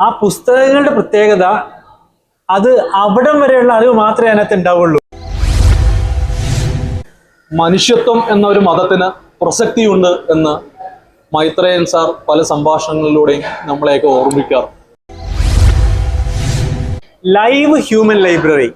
ആ പുസ്തകങ്ങളുടെ പ്രത്യേകത അത് അവിടം വരെയുള്ള അറിവ് മാത്രമേ അതിനകത്ത് ഉണ്ടാവുള്ളൂ. മനുഷ്യത്വം എന്ന ഒരു മതത്തിന് പ്രസക്തിയുണ്ട് എന്ന് മൈത്രേയൻ സാർ പല സംഭാഷണങ്ങളിലൂടെയും നമ്മളെയൊക്കെ ഓർമ്മിക്കാറ് ലൈവ് ഹ്യൂമൻ ലൈബ്രറി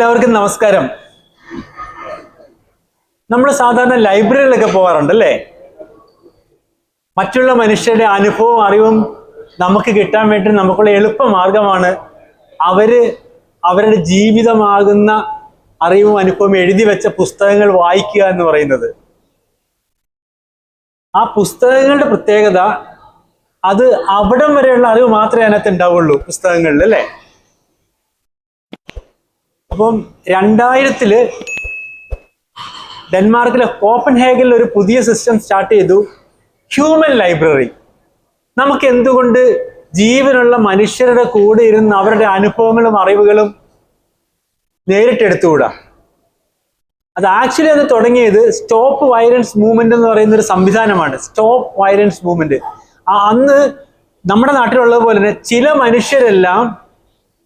എല്ലാവർക്കും നമസ്കാരം. നമ്മൾ സാധാരണ ലൈബ്രറിയിലൊക്കെ പോകാറുണ്ട് അല്ലേ മറ്റുള്ള മനുഷ്യരുടെ അനുഭവവും അറിവും നമുക്ക് കിട്ടാൻ വേണ്ടി നമുക്കുള്ള എളുപ്പ മാർഗമാണ് അവർ അവരുടെ ജീവിതമാകുന്ന അറിവും അനുഭവവും എഴുതി വെച്ച പുസ്തകങ്ങൾ വായിക്കുക എന്ന് പറയുന്നത്. ആ പുസ്തകങ്ങളുടെ പ്രത്യേകത അത് അവിടം വരെയുള്ള അറിവ് മാത്രമേ അതിനകത്ത് ഉണ്ടാവുള്ളൂ പുസ്തകങ്ങളിൽ അല്ലേ? അപ്പം രണ്ടായിരത്തിൽ ഡെൻമാർക്കിലെ കോപ്പൻഹേഗനിൽ ഒരു പുതിയ സിസ്റ്റം സ്റ്റാർട്ട് ചെയ്തു. ഹ്യൂമൻ ലൈബ്രറി നമുക്ക് എന്തുകൊണ്ട് ജീവനുള്ള മനുഷ്യരുടെ കൂടെ ഇരുന്ന് അവരുടെ അനുഭവങ്ങളും അറിവുകളും നേരിട്ടെടുത്തുകൂടാ അത് ആക്ച്വലി അത് തുടങ്ങിയത് സ്റ്റോപ്പ് വയലൻസ് മൂവ്മെന്റ് എന്ന് പറയുന്ന ഒരു സംവിധാനമാണ്. സ്റ്റോപ്പ് വയലൻസ് മൂവ്മെന്റ് അന്ന് നമ്മുടെ നാട്ടിലുള്ളത് പോലെ തന്നെ ചില മനുഷ്യരെല്ലാം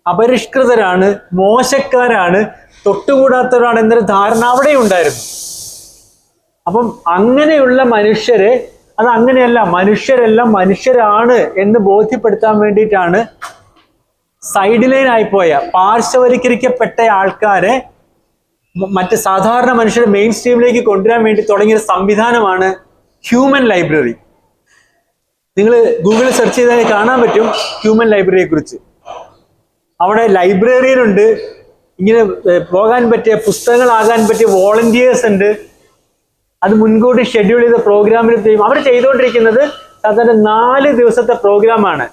അപരിഷ്കൃതരാണ് മോശക്കാരാണ് തൊട്ടുകൂടാത്തവരാണ് എന്നൊരു ധാരണ അവിടെ ഉണ്ടായിരുന്നു അപ്പം അങ്ങനെയുള്ള മനുഷ്യരെ അത് അങ്ങനെയല്ല മനുഷ്യരെല്ലാം മനുഷ്യരാണ് എന്ന് ബോധ്യപ്പെടുത്താൻ വേണ്ടിയിട്ടാണ് സൈഡ് ലൈൻ ആയിപ്പോയ പാർശ്വവൽക്കരിക്കപ്പെട്ട ആൾക്കാരെ മറ്റു മറ്റ് സാധാരണ മനുഷ്യരെ മെയിൻ സ്ട്രീമിലേക്ക് കൊണ്ടുവരാൻ വേണ്ടി തുടങ്ങിയ സംവിധാനമാണ് ഹ്യൂമൻ ലൈബ്രറി. നിങ്ങൾ ഗൂഗിളിൽ സെർച്ച് ചെയ്താൽ കാണാൻ പറ്റും ഹ്യൂമൻ ലൈബ്രറിയെ കുറിച്ച് അവിടെ ലൈബ്രറിയിൽ ഉണ്ട്. ഇങ്ങനെ പോകാൻ പറ്റിയ പുസ്തകങ്ങളാകാൻ പറ്റിയ വോളണ്ടിയേഴ്സ് ഉണ്ട്. അത് മുൻകൂട്ടി ഷെഡ്യൂൾ ചെയ്ത പ്രോഗ്രാമിൽ ചെയ്യും. അവർ ചെയ്തുകൊണ്ടിരിക്കുന്നത് സാധാരണ നാല് ദിവസത്തെ പ്രോഗ്രാമാണ്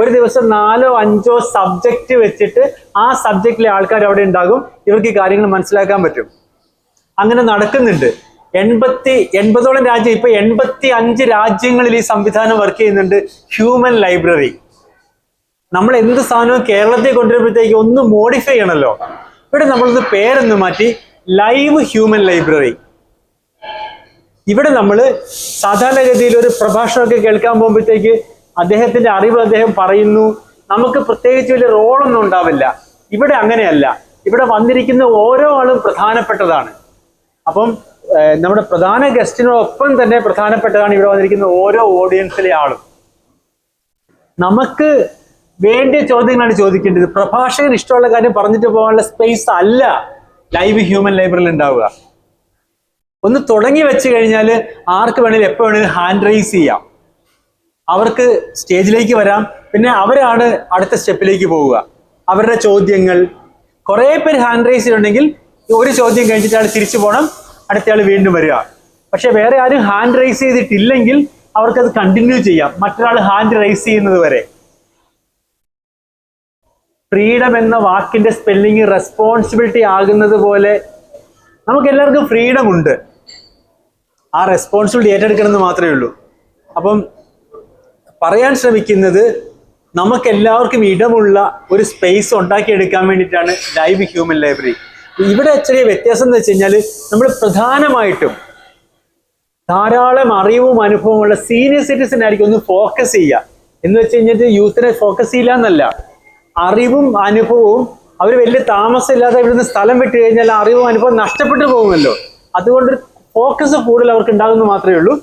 ഒരു ദിവസം നാലോ അഞ്ചോ സബ്ജക്റ്റ് വെച്ചിട്ട് ആ സബ്ജക്റ്റിലെ ആൾക്കാർ അവിടെ ഉണ്ടാകും. ഇവർക്ക് ഈ കാര്യങ്ങൾ മനസ്സിലാക്കാൻ പറ്റും. അങ്ങനെ നടക്കുന്നുണ്ട്. എൺപത്തി എൺപതോളം രാജ്യം ഇപ്പൊ എൺപത്തി അഞ്ച് രാജ്യങ്ങളിൽ ഈ സംവിധാനം വർക്ക് ചെയ്യുന്നുണ്ട്. ഹ്യൂമൻ ലൈബ്രറി നമ്മൾ എന്ത് സാധനവും കേരളത്തിൽ കൊണ്ടുവരുമ്പോഴത്തേക്ക് ഒന്ന് മോഡിഫൈ ചെയ്യണമല്ലോ ഇവിടെ നമ്മളത് പേരൊന്ന് മാറ്റി ലൈവ് ഹ്യൂമൻ ലൈബ്രറി ഇവിടെ നമ്മൾ സാധാരണഗതിയിൽ ഒരു പ്രഭാഷണമൊക്കെ കേൾക്കാൻ പോകുമ്പോഴത്തേക്ക് അദ്ദേഹത്തിന്റെ അറിവ് അദ്ദേഹം പറയുന്നു. നമുക്ക് പ്രത്യേകിച്ച് വലിയ റോളൊന്നും ഉണ്ടാവില്ല. ഇവിടെ അങ്ങനെയല്ല. ഇവിടെ വന്നിരിക്കുന്ന ഓരോ ആളും പ്രധാനപ്പെട്ടതാണ്. അപ്പം നമ്മുടെ പ്രധാന ഗസ്റ്റിനോടൊപ്പം തന്നെ പ്രധാനപ്പെട്ടതാണ് ഇവിടെ വന്നിരിക്കുന്ന ഓരോ ഓഡിയൻസിലെ ആളും. നമുക്ക് വേണ്ടിയ ചോദ്യങ്ങളാണ് ചോദിക്കേണ്ടത്. പ്രഭാഷകൻ ഇഷ്ടമുള്ള കാര്യം പറഞ്ഞിട്ട് പോകാനുള്ള സ്പേസ് അല്ല ലൈവ് ഹ്യൂമൻ ലൈബ്രറിയിൽ ഉണ്ടാവുക. ഒന്ന് തുടങ്ങി വെച്ച് കഴിഞ്ഞാൽ ആർക്ക് വേണേലും എപ്പോൾ വേണേലും ഹാൻഡ് റൈസ് ചെയ്യാം. അവർക്ക് സ്റ്റേജിലേക്ക് വരാം. പിന്നെ അവരാണ് അടുത്ത സ്റ്റെപ്പിലേക്ക് പോവുക. അവരുടെ ചോദ്യങ്ങൾ. കുറേ പേര് ഹാൻഡ് റൈസ് ചെയ്തിട്ടുണ്ടെങ്കിൽ ഒരു ചോദ്യം കഴിഞ്ഞിട്ട് ആൾ തിരിച്ചു പോകണം അടുത്തയാൾ വീണ്ടും വരിക. പക്ഷെ വേറെ ആരും ഹാൻഡ് റൈസ് ചെയ്തിട്ടില്ലെങ്കിൽ അവർക്കത് കണ്ടിന്യൂ ചെയ്യാം. മറ്റൊരാൾ ഹാൻഡ് റൈസ് ചെയ്യുന്നത് വരെ. ഫ്രീഡം എന്ന വാക്കിന്റെ സ്പെല്ലിംഗ് റെസ്പോൺസിബിലിറ്റി ആകുന്നത് പോലെ നമുക്ക് എല്ലാവർക്കും ഫ്രീഡം ഉണ്ട്. ആ റെസ്പോൺസിബിലിറ്റി ഏറ്റെടുക്കണമെന്ന് മാത്രമേ ഉള്ളൂ. അപ്പം പറയാൻ ശ്രമിക്കുന്നത് നമുക്ക് എല്ലാവർക്കും ഇടമുള്ള ഒരു സ്പേസ് ഉണ്ടാക്കിയെടുക്കാൻ വേണ്ടിയിട്ടാണ് ലൈവ് ഹ്യൂമൻ ലൈബ്രറി ഇവിടെ ചെറിയ വ്യത്യാസം എന്ന് വെച്ച് കഴിഞ്ഞാൽ നമ്മൾ പ്രധാനമായിട്ടും ധാരാളം അറിവും അനുഭവമുള്ള സീനിയർ സിറ്റിസൺ ആയിരിക്കും ഒന്ന് ഫോക്കസ് ചെയ്യുക. എന്ന് വെച്ച് കഴിഞ്ഞിട്ട് യൂത്തിനെ ഫോക്കസ് ചെയ്യില്ല എന്നല്ല. അറിവും അനുഭവവും അവർ വലിയ താമസമില്ലാതെ ഇവിടുന്ന് സ്ഥലം വിട്ട് കഴിഞ്ഞാൽ അറിവും അനുഭവം നഷ്ടപ്പെട്ടു പോകുമല്ലോ. അതുകൊണ്ട് ഫോക്കസ് കൂടുതൽ അവർക്ക് ഉണ്ടാകുന്നു മാത്രമേ ഉള്ളൂ.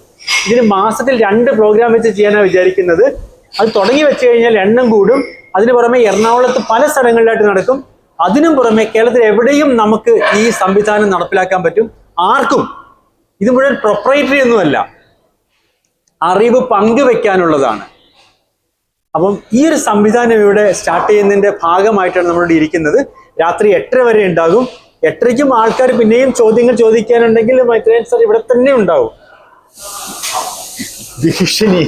ഇതിന് മാസത്തിൽ രണ്ട് പ്രോഗ്രാം വെച്ച് ചെയ്യാനാണ് വിചാരിക്കുന്നത്. അത് തുടങ്ങി വെച്ച് കഴിഞ്ഞാൽ എണ്ണം കൂടും. അതിന് പുറമെ എറണാകുളത്ത് പല സ്ഥലങ്ങളിലായിട്ട് നടക്കും. അതിനും പുറമെ കേരളത്തിൽ എവിടെയും നമുക്ക് ഈ സംവിധാനം നടപ്പിലാക്കാൻ പറ്റും. ആർക്കും. ഇത് മുഴുവൻ പ്രൊപ്പറേറ്ററി ഒന്നുമല്ല. അറിവ് പങ്കുവെക്കാനുള്ളതാണ്. അപ്പം ഈ ഒരു സംവിധാനം ഇവിടെ സ്റ്റാർട്ട് ചെയ്യുന്നതിന്റെ ഭാഗമായിട്ടാണ് നമ്മളിവിടെ ഇരിക്കുന്നത്. രാത്രി എട്ടര വരെ ഉണ്ടാകും. എട്ടരയ്ക്കും ആൾക്കാർ പിന്നെയും ചോദ്യങ്ങൾ ചോദിക്കാനുണ്ടെങ്കിൽ മൈത്രേയൻ സർ ഇവിടെ തന്നെ ഉണ്ടാവും. ഭീഷണി.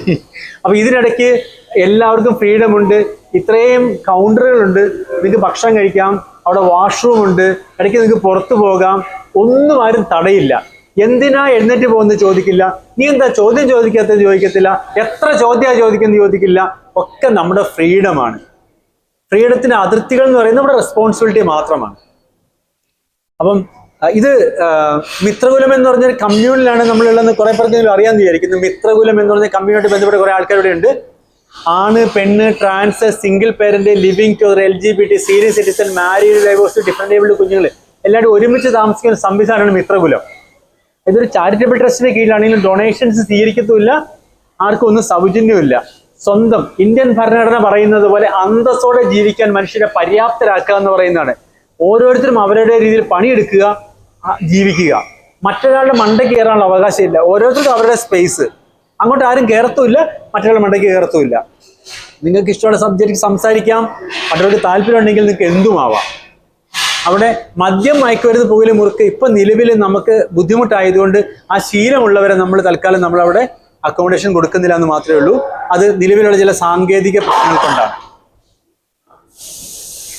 അപ്പൊ ഇതിനിടയ്ക്ക് എല്ലാവർക്കും ഫ്രീഡം ഉണ്ട്. ഇത്രയും കൗണ്ടറുകളുണ്ട് നിങ്ങൾക്ക് ഭക്ഷണം കഴിക്കാം. അവിടെ വാഷ്റൂം ഉണ്ട്. ഇടയ്ക്ക് നിങ്ങൾക്ക് പുറത്തു പോകാം. ഒന്നും ആരും തടയില്ല. എന്തിനാ എഴുന്നേറ്റ് പോകുന്നത് ചോദിക്കില്ല? നീ എന്താ ചോദ്യം ചോദിക്കാത്തത് ചോദിക്കത്തില്ല? എത്ര ചോദ്യമാണ് ചോദിക്കുന്നത് ചോദിക്കില്ല? ഒക്കെ നമ്മുടെ ഫ്രീഡമാണ് ഫ്രീഡത്തിന് അതിർത്തികൾ എന്ന് പറയുന്നത് നമ്മുടെ റെസ്പോൺസിബിലിറ്റി മാത്രമാണ്. അപ്പം ഇത് മിത്രകുലം എന്ന് പറഞ്ഞൊരു കമ്മ്യൂണിലാണ് നമ്മളുള്ളതെന്ന് കുറെ പേർക്ക് അറിയാൻ വിചാരിക്കുന്നു. മിത്രകുലം എന്ന് പറഞ്ഞ കമ്മ്യൂണിറ്റി ബന്ധപ്പെട്ട കുറെ ആൾക്കാർ ഇവിടെ ഉണ്ട്. ആണ് പെണ്ണ് trans single parent living to L G B T senior citizen married divorce different abled കുഞ്ഞുങ്ങൾ എല്ലാവരും ഒരുമിച്ച് താമസിക്കുന്ന സംവിധാനമാണ് മിത്രകുലം. ഇതൊരു ചാരിറ്റബിൾ ട്രസ്റ്റിന്റെ കീഴിലാണെങ്കിലും ഡൊണേഷൻസ് സ്വീകരിക്കത്തുമില്ല. ആർക്കും ഒന്നും സൗജന്യമില്ല സ്വന്തം ഇന്ത്യൻ ഭരണഘടന പറയുന്നത് പോലെ അന്തസ്സോടെ ജീവിക്കാൻ മനുഷ്യരെ പര്യാപ്തരാക്കുക എന്ന് പറയുന്നതാണ്. ഓരോരുത്തരും അവരുടെ രീതിയിൽ പണിയെടുക്കുക ജീവിക്കുക. മറ്റൊരാളുടെ മണ്ടയ്ക്ക് കയറാനുള്ള അവകാശമില്ല. ഓരോരുത്തർക്കും അവരുടെ സ്പേസ് അങ്ങോട്ട് ആരും കയറത്തുമില്ല മറ്റൊരാളുടെ മണ്ടയ്ക്ക് കയറത്തുമില്ല. നിങ്ങൾക്ക് ഇഷ്ടമുള്ള സബ്ജക്റ്റ് സംസാരിക്കാം. മറ്റൊരാൾക്ക് താല്പര്യം ഉണ്ടെങ്കിൽ നിങ്ങൾക്ക് എന്തുമാവാം? അവിടെ മദ്യം മയക്കുമരുന്ന് പോകലും മുറുക്ക് ഇപ്പൊ നിലവിൽ നമുക്ക് ബുദ്ധിമുട്ടായതുകൊണ്ട് ആ ശീലമുള്ളവരെ നമ്മൾ തൽക്കാലം നമ്മൾ അവിടെ അക്കോമഡേഷൻ കൊടുക്കുന്നില്ല എന്ന് മാത്രമേ ഉള്ളൂ. അത് നിലവിലുള്ള ചില സാങ്കേതിക പ്രശ്നങ്ങൾ കൊണ്ടാണ്.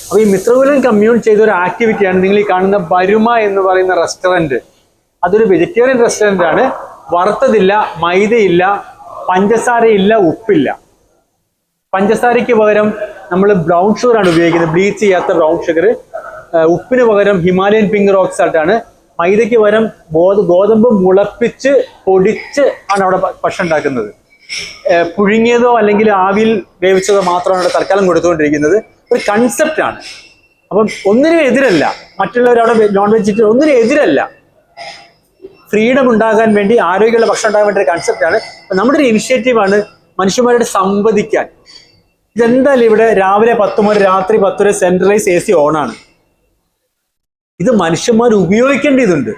അപ്പൊ ഈ മിത്രകുലം കമ്മ്യൂൺ ചെയ്ത ഒരു ആക്ടിവിറ്റിയാണ് നിങ്ങൾ ഈ കാണുന്ന ബരുമ എന്ന് പറയുന്ന റെസ്റ്റോറന്റ് അതൊരു വെജിറ്റേറിയൻ റെസ്റ്റോറന്റ് ആണ്. വറുത്തതില്ല മൈദയില്ല പഞ്ചസാരയില്ല ഉപ്പില്ല. പഞ്ചസാരയ്ക്ക് പകരം നമ്മൾ ബ്രൗൺ ഷുഗർ ആണ് ഉപയോഗിക്കുന്നത്. ബ്ലീച്ച് ചെയ്യാത്ത ബ്രൗൺ ഷുഗർ ഉപ്പിന് പകരം ഹിമാലയൻ പിങ്ക് റോക്ക് സാൾട്ട് ആണ് മൈദയ്ക്ക് പകരം ഗോതമ്പ് മുളപ്പിച്ച് പൊടിച്ച് ആണ് അവിടെ ഭക്ഷണം ഉണ്ടാക്കുന്നത്. പുഴുങ്ങിയതോ അല്ലെങ്കിൽ ആവിയിൽ വേവിച്ചതോ മാത്രമാണ് അവിടെ തൽക്കാലം കൊടുത്തുകൊണ്ടിരിക്കുന്നത്. ഒരു കൺസെപ്റ്റ് ആണ്. അപ്പം ഒന്നിനും എതിരല്ല. മറ്റുള്ളവർ അവിടെ നോൺ വെജിറ്റേറിയൻ ഒന്നിനും എതിരല്ല. ഫ്രീഡം ഉണ്ടാകാൻ വേണ്ടി ആരോഗ്യമുള്ള ഭക്ഷണം ഉണ്ടാകാൻ വേണ്ടി ഒരു കൺസെപ്റ്റാണ് നമ്മുടെ ഒരു ഇനിഷ്യേറ്റീവാണ് മനുഷ്യന്മാരോട് സംവദിക്കാൻ. ഇതെന്തായാലും ഇവിടെ രാവിലെ പത്ത് മുതൽ രാത്രി പത്ത് വരെ സെൻട്രലൈസ് എ സി ഓണാണ് ഇത് മനുഷ്യന്മാർ ഉപയോഗിക്കേണ്ടതുണ്ട്.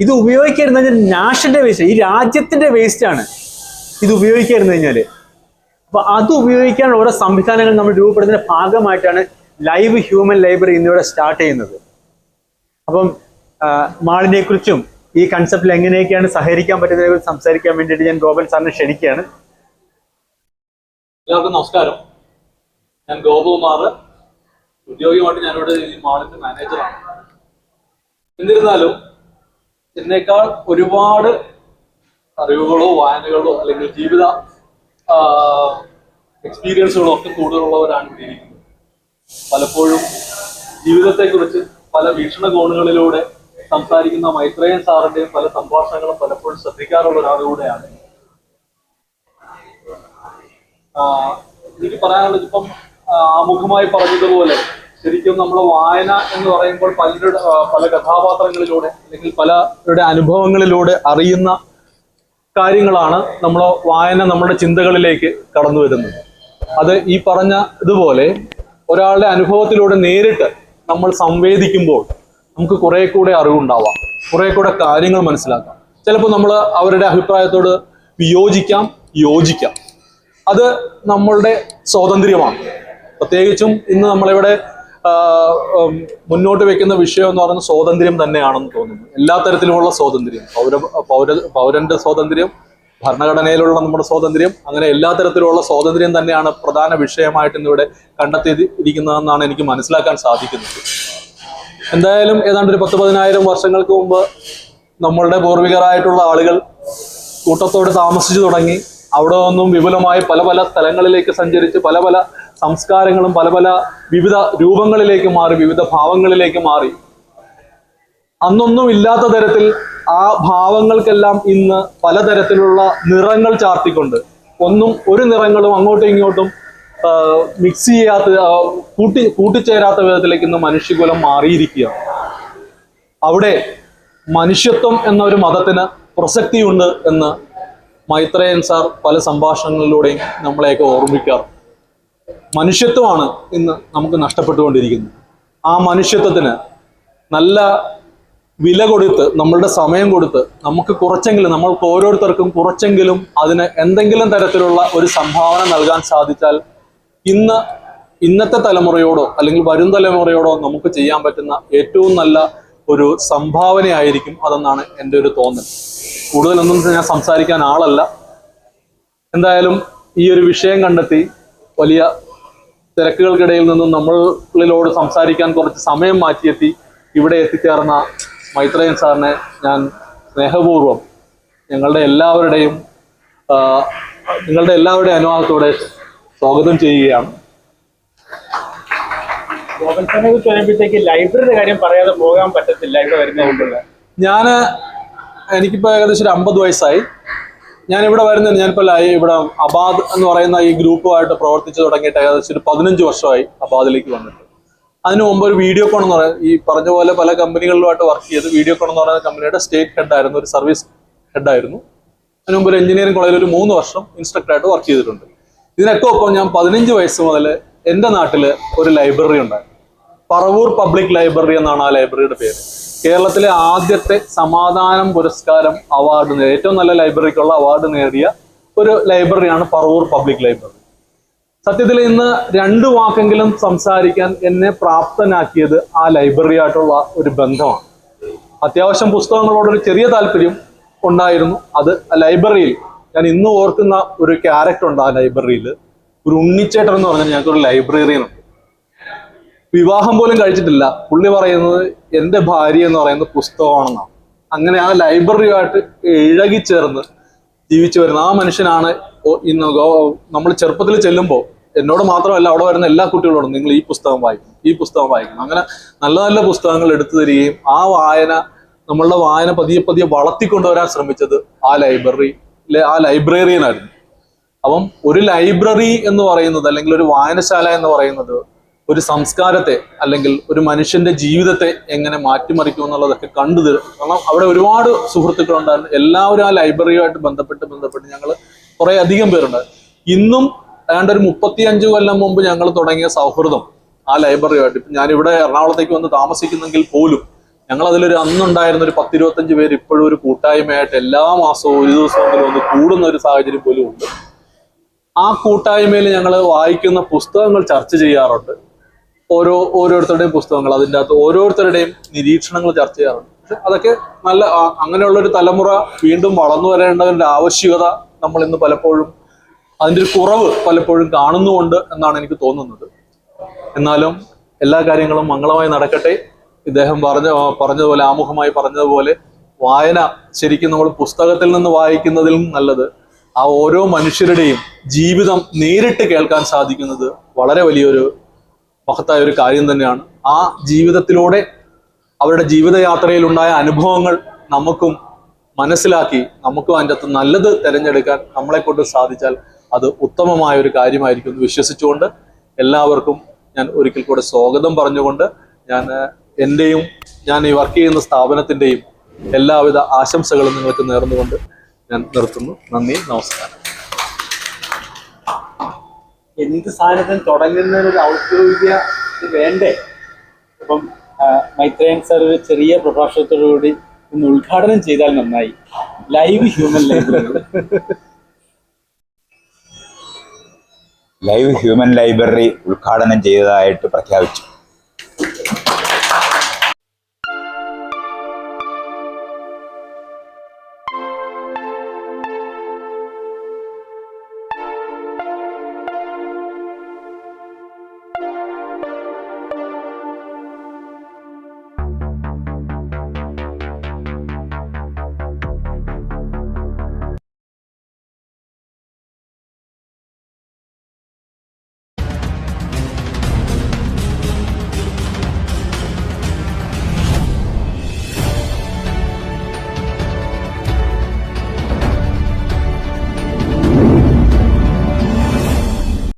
ഇത് ഉപയോഗിക്കരുന്ന് കഴിഞ്ഞാൽ നാഷന്റെ വേസ്റ്റ് ഈ രാജ്യത്തിന്റെ വേസ്റ്റ് ആണ് ഇത് ഉപയോഗിക്കരുന്ന് കഴിഞ്ഞാൽ അപ്പൊ അത് ഉപയോഗിക്കാനുള്ള ഓരോ സംവിധാനങ്ങൾ നമ്മൾ രൂപപ്പെടുന്നതിന്റെ ഭാഗമായിട്ടാണ് ലൈവ് ഹ്യൂമൻ ലൈബ്രറി ഇന്നിവിടെ സ്റ്റാർട്ട് ചെയ്യുന്നത്. അപ്പം ആ, മാളിനെ കുറിച്ചും ഈ കൺസെപ്റ്റിൽ എങ്ങനെയൊക്കെയാണ് സഹകരിക്കാൻ പറ്റുന്നതിനെ കുറിച്ച് സംസാരിക്കാൻ വേണ്ടിയിട്ട് ഞാൻ ഗോപൻ സാറിനെ ക്ഷണിക്കുകയാണ്. എല്ലാവർക്കും നമസ്കാരം. ഞാൻ ഗോപകുമാർ. ഉദ്യോഗികമായിട്ട് ഞാനിവിടെ ഈ മാളിന്റെ മാനേജറാണ് എന്നിരുന്നാലും എന്നേക്കാൾ ഒരുപാട് അറിവുകളോ വായനകളോ അല്ലെങ്കിൽ ജീവിത എക്സ്പീരിയൻസുകളോ ഒക്കെ കൂടുതലുള്ളവരാണ് ഇരിക്കുന്നത്. പലപ്പോഴും ജീവിതത്തെക്കുറിച്ച് പല വീക്ഷണകോണുകളിലൂടെ സംസാരിക്കുന്ന മൈത്രേയൻ സാറിന്റെയും പല സംഭാഷണങ്ങളും പലപ്പോഴും ശ്രദ്ധിക്കാറുള്ള ഒരാളുകൂടെയാണ് എനിക്ക് പറയാനുള്ളത് ഇപ്പം ആമുഖമായി പറഞ്ഞതുപോലെ ശരിക്കും നമ്മൾ വായന എന്ന് പറയുമ്പോൾ പലരുടെ പല കഥാപാത്രങ്ങളിലൂടെ അല്ലെങ്കിൽ പലരുടെ അനുഭവങ്ങളിലൂടെ അറിയുന്ന കാര്യങ്ങളാണ് നമ്മൾ വായന നമ്മുടെ ചിന്തകളിലേക്ക് കടന്നു വരുന്നത്. അത് ഈ പറഞ്ഞ ഇതുപോലെ ഒരാളുടെ അനുഭവത്തിലൂടെ നേരിട്ട് നമ്മൾ സംവേദിക്കുമ്പോൾ നമുക്ക് കുറെ കൂടെ അറിവുണ്ടാവാം. കുറെ കൂടെ കാര്യങ്ങൾ മനസ്സിലാക്കാം. ചിലപ്പോൾ നമ്മൾ അവരുടെ അഭിപ്രായത്തോട് വിയോജിക്കാം യോജിക്കാം. അത് നമ്മളുടെ സ്വാതന്ത്ര്യമാണ്. പ്രത്യേകിച്ചും ഇന്ന് നമ്മളിവിടെ മുന്നോട്ട് വെക്കുന്ന വിഷയം എന്ന് പറയുന്നത് സ്വാതന്ത്ര്യം തന്നെയാണെന്ന് തോന്നുന്നു. എല്ലാ തരത്തിലുമുള്ള സ്വാതന്ത്ര്യം. പൗര പൗര പൗരന്റെ സ്വാതന്ത്ര്യം ഭരണഘടനയിലുള്ള നമ്മുടെ സ്വാതന്ത്ര്യം അങ്ങനെ എല്ലാ തരത്തിലുള്ള സ്വാതന്ത്ര്യം തന്നെയാണ് പ്രധാന വിഷയമായിട്ട് ഇന്നിവിടെ കണ്ടെത്തിയിരിക്കുന്നതെന്നാണ് എനിക്ക് മനസ്സിലാക്കാൻ സാധിക്കുന്നത്. എന്തായാലും ഏതാണ്ട് ഒരു പത്ത് പതിനായിരം വർഷങ്ങൾക്ക് മുമ്പ് നമ്മളുടെ പൂർവികരായിട്ടുള്ള ആളുകൾ കൂട്ടത്തോടെ താമസിച്ചു തുടങ്ങി. അവിടെ നിന്നും വിപുലമായി പല പല സ്ഥലങ്ങളിലേക്ക് സഞ്ചരിച്ച് പല പല സംസ്കാരങ്ങളും പല പല വിവിധ രൂപങ്ങളിലേക്ക് മാറി വിവിധ ഭാവങ്ങളിലേക്ക് മാറി. അന്നൊന്നും ഇല്ലാത്ത തരത്തിൽ ആ ഭാവങ്ങൾക്കെല്ലാം ഇന്ന് പലതരത്തിലുള്ള നിറങ്ങൾ ചാർത്തിക്കൊണ്ട് ഒന്നും ഒരു നിറങ്ങളും അങ്ങോട്ടും ഇങ്ങോട്ടും മിക്സ് ചെയ്യാത്ത കൂട്ടി കൂട്ടിച്ചേരാത്ത വിധത്തിലേക്ക് ഇന്ന് മനുഷ്യകുലം മാറിയിരിക്കുകയാണ്. അവിടെ മനുഷ്യത്വം എന്നൊരു മതത്തിന് പ്രസക്തിയുണ്ട് എന്ന് മൈത്രേയൻ സാർ പല സംഭാഷണങ്ങളിലൂടെയും നമ്മളെയൊക്കെ ഓർമ്മിക്കാറ് മനുഷ്യത്വമാണ് ഇന്ന് നമുക്ക് നഷ്ടപ്പെട്ടുകൊണ്ടിരിക്കുന്നത്. ആ മനുഷ്യത്വത്തിന് നല്ല വില കൊടുത്ത് നമ്മളുടെ സമയം കൊടുത്ത് നമുക്ക് കുറച്ചെങ്കിലും നമ്മൾക്ക് ഓരോരുത്തർക്കും കുറച്ചെങ്കിലും അതിന് എന്തെങ്കിലും തരത്തിലുള്ള ഒരു സംഭാവന നൽകാൻ സാധിച്ചാൽ ഇന്ന് ഇന്നത്തെ തലമുറയോടോ അല്ലെങ്കിൽ വരും തലമുറയോടോ നമുക്ക് ചെയ്യാൻ പറ്റുന്ന ഏറ്റവും നല്ല ഒരു സംഭാവനയായിരിക്കും അതെന്നാണ് എന്റെ ഒരു തോന്നൽ. കൂടുതലൊന്നും ഞാൻ സംസാരിക്കാൻ ആളല്ല. എന്തായാലും ഈ ഒരു വിഷയം കണ്ടെത്തി വലിയ തിരക്കുകൾക്കിടയിൽ നിന്നും നമ്മളിലോട് സംസാരിക്കാൻ കുറച്ച് സമയം മാറ്റിയെത്തി. ഇവിടെ എത്തിച്ചേർന്ന മൈത്രേയൻ സാറിനെ ഞാൻ സ്നേഹപൂർവം ഞങ്ങളുടെ എല്ലാവരുടെയും നിങ്ങളുടെ എല്ലാവരുടെയും അനുവാദത്തോടെ സ്വാഗതം ചെയ്യുകയാണ്. കുറിച്ച് പറയുമ്പോഴത്തേക്ക് ലൈബ്രറിയുടെ കാര്യം പറയാതെ പോകാൻ പറ്റത്തില്ല ഇവിടെ വരുന്നതുകൊണ്ടുള്ള ഞാൻ എനിക്കിപ്പോൾ ഏകദേശം ഒരു അമ്പത് വയസ്സായി. ഞാൻ ഇവിടെ വരുന്നത് ഞാനിപ്പോൾ ഇവിടെ അബാദ് എന്ന് പറയുന്ന ഈ ഗ്രൂപ്പുമായിട്ട് പ്രവർത്തിച്ചു തുടങ്ങിയിട്ട് ഏകദേശം ഒരു പതിനഞ്ച് വർഷമായി അബാദിലേക്ക് വന്നിട്ട്. അതിനു മുമ്പ് ഒരു വീഡിയോ കോൺ എന്ന് പറയുന്നത് ഈ പറഞ്ഞ പോലെ പല കമ്പനികളിലുമായിട്ട് വർക്ക് ചെയ്ത് വീഡിയോ കോൺ എന്ന് പറയുന്ന കമ്പനിയുടെ സ്റ്റേറ്റ് ഹെഡായിരുന്നു ഒരു സർവീസ് ഹെഡായിരുന്നു അതിന് മുമ്പ് ഒരു എഞ്ചിനീയറിംഗ് കോളേജിൽ ഒരു മൂന്ന് വർഷം ഇൻസ്ട്രക്ടറായിട്ട് വർക്ക് ചെയ്തിട്ടുണ്ട്. ഇതിനൊക്കെ ഒപ്പം ഞാൻ പതിനഞ്ച് വയസ്സ് മുതൽ എന്റെ നാട്ടിൽ ഒരു ലൈബ്രറി ഉണ്ടായിരുന്നു. പറവൂർ പബ്ലിക് ലൈബ്രറി എന്നാണ് ആ ലൈബ്രറിയുടെ പേര്. കേരളത്തിലെ ആദ്യത്തെ സമാധാനം പുരസ്കാരം അവാർഡ് നേടിയ ഏറ്റവും നല്ല ലൈബ്രറിക്കുള്ള അവാർഡ് നേടിയ ഒരു ലൈബ്രറിയാണ് പറവൂർ പബ്ലിക് ലൈബ്രറി. സത്യത്തിൽ ഇന്ന് രണ്ട് വാക്കെങ്കിലും സംസാരിക്കാൻ എന്നെ പ്രാപ്തനാക്കിയത് ആ ലൈബ്രറി ആയിട്ടുള്ള ഒരു ബന്ധമാണ്. അത്യാവശ്യം പുസ്തകങ്ങളോടൊരു ചെറിയ താല്പര്യം ഉണ്ടായിരുന്നു. അത് ലൈബ്രറിയിൽ ഞാൻ ഇന്ന് ഓർക്കുന്ന ഒരു ക്യാരക്ടർ ഉണ്ട് ആ ലൈബ്രറിയിൽ. ഒരു ഉണ്ണിച്ചേട്ടൻ എന്ന് പറഞ്ഞാൽ ഞങ്ങൾക്കൊരു ലൈബ്രറിയനുണ്ട് വിവാഹം പോലും കഴിച്ചിട്ടില്ല. പുള്ളി പറയുന്നത് എന്റെ ഭാര്യ എന്ന് പറയുന്ന പുസ്തകമാണെന്നാണ് അങ്ങനെ ആ ലൈബ്രറിയുമായിട്ട് ഇഴകിച്ചേർന്ന് ജീവിച്ചു വരുന്ന ആ മനുഷ്യനാണ് ഇന്ന് നമ്മൾ ചെറുപ്പത്തിൽ ചെല്ലുമ്പോൾ എന്നോട് മാത്രമല്ല അവിടെ വരുന്ന എല്ലാ കുട്ടികളോടും നിങ്ങൾ ഈ പുസ്തകം വായിക്കണം ഈ പുസ്തകം വായിക്കണം. അങ്ങനെ നല്ല നല്ല പുസ്തകങ്ങൾ എടുത്തു തരികയും ആ വായന നമ്മളുടെ വായന പതിയെ പതിയെ വളർത്തിക്കൊണ്ടുവരാൻ ശ്രമിച്ചത് ആ ലൈബ്രറി ആ ലൈബ്രറിയനായിരുന്നു. അപ്പം ഒരു ലൈബ്രറി എന്ന് പറയുന്നത് അല്ലെങ്കിൽ ഒരു വായനശാല എന്ന് പറയുന്നത് ഒരു സംസ്കാരത്തെ അല്ലെങ്കിൽ ഒരു മനുഷ്യന്റെ ജീവിതത്തെ എങ്ങനെ മാറ്റിമറിക്കും എന്നുള്ളതൊക്കെ കണ്ടു കാരണം അവിടെ ഒരുപാട് സുഹൃത്തുക്കളുണ്ടായിരുന്നു. എല്ലാവരും ആ ലൈബ്രറിയുമായിട്ട് ബന്ധപ്പെട്ട് ബന്ധപ്പെട്ട് ഞങ്ങൾ കുറെ അധികം പേരുണ്ട്. ഇന്നും ഏതാണ്ട് ഒരു മുപ്പത്തിയഞ്ച് കൊല്ലം മുമ്പ് ഞങ്ങൾ തുടങ്ങിയ സൗഹൃദം ആ ലൈബ്രറിയുമായിട്ട്. ഇപ്പം ഞാനിവിടെ എറണാകുളത്തേക്ക് വന്ന് താമസിക്കുന്നെങ്കിൽ പോലും ഞങ്ങൾ അതിലൊരു അന്നുണ്ടായിരുന്ന ഒരു പത്തിരുപത്തഞ്ച് പേര് ഇപ്പോഴും ഒരു കൂട്ടായ്മയായിട്ട് എല്ലാ മാസവും ഒരു ദിവസമെങ്കിലും ഒന്ന് കൂടുന്ന ഒരു സാഹചര്യം പോലും ഉണ്ട്. ആ കൂട്ടായ്മയിൽ ഞങ്ങൾ വായിക്കുന്ന പുസ്തകങ്ങൾ ചർച്ച ചെയ്യാറുണ്ട്. ഓരോ ഓരോരുത്തരുടെയും പുസ്തകങ്ങൾ അതിന്റെ അകത്ത് ഓരോരുത്തരുടെയും നിരീക്ഷണങ്ങൾ ചർച്ച ചെയ്യാറുണ്ട്. പക്ഷെ അതൊക്കെ നല്ല അങ്ങനെയുള്ളൊരു തലമുറ വീണ്ടും വളർന്നു വരേണ്ടതിന്റെ ആവശ്യകത നമ്മൾ ഇന്ന് പലപ്പോഴും അതിന്റെ ഒരു കുറവ് പലപ്പോഴും കാണുന്നുമുണ്ട് എന്നാണ് എനിക്ക് തോന്നുന്നത്. എന്നാലും എല്ലാ കാര്യങ്ങളും മംഗളമായി നടക്കട്ടെ. ഇദ്ദേഹം പറഞ്ഞ പറഞ്ഞതുപോലെ ആമുഖമായി പറഞ്ഞതുപോലെ വായന ശരിക്കും നമ്മൾ പുസ്തകത്തിൽ നിന്ന് വായിക്കുന്നതിലും നല്ലത് ആ ഓരോ മനുഷ്യരുടെയും ജീവിതം നേരിട്ട് കേൾക്കാൻ സാധിക്കുന്നത് വളരെ വലിയൊരു മഹത്തായ ഒരു കാര്യം തന്നെയാണ്. ആ ജീവിതത്തിലൂടെ അവരുടെ ജീവിതയാത്രയിൽ ഉണ്ടായ അനുഭവങ്ങൾ നമുക്കും മനസ്സിലാക്കി നമുക്കും അതിന്റെ അകത്ത് നല്ലത് തിരഞ്ഞെടുക്കാൻ നമ്മളെ കൊണ്ട് സാധിച്ചാൽ അത് ഉത്തമമായ ഒരു കാര്യമായിരിക്കും എന്ന് വിശ്വസിച്ചുകൊണ്ട് എല്ലാവർക്കും ഞാൻ ഒരിക്കൽ കൂടെ സ്വാഗതം പറഞ്ഞുകൊണ്ട് ഞാൻ എന്റെയും ഞാൻ ഈ വർക്ക് ചെയ്യുന്ന സ്ഥാപനത്തിന്റെയും എല്ലാവിധ ആശംസകളും നിങ്ങൾക്ക് നേർന്നുകൊണ്ട് ഞാൻ നിർത്തുന്നു. നന്ദി നമസ്കാരം. എന്ത് സാധനത്തിന് തുടങ്ങുന്നതിന് ഒരു ഔദ്യോഗിക വേണ്ടേ? അപ്പം മൈത്രേയൻ സാർ ഒരു ചെറിയ പ്രഭാഷണത്തോടുകൂടി ഒന്ന് ഉദ്ഘാടനം ചെയ്താൽ നന്നായി. Live human library live human library ഉദ്ഘാടനം ചെയ്തതായിട്ട് പ്രഖ്യാപിച്ചു.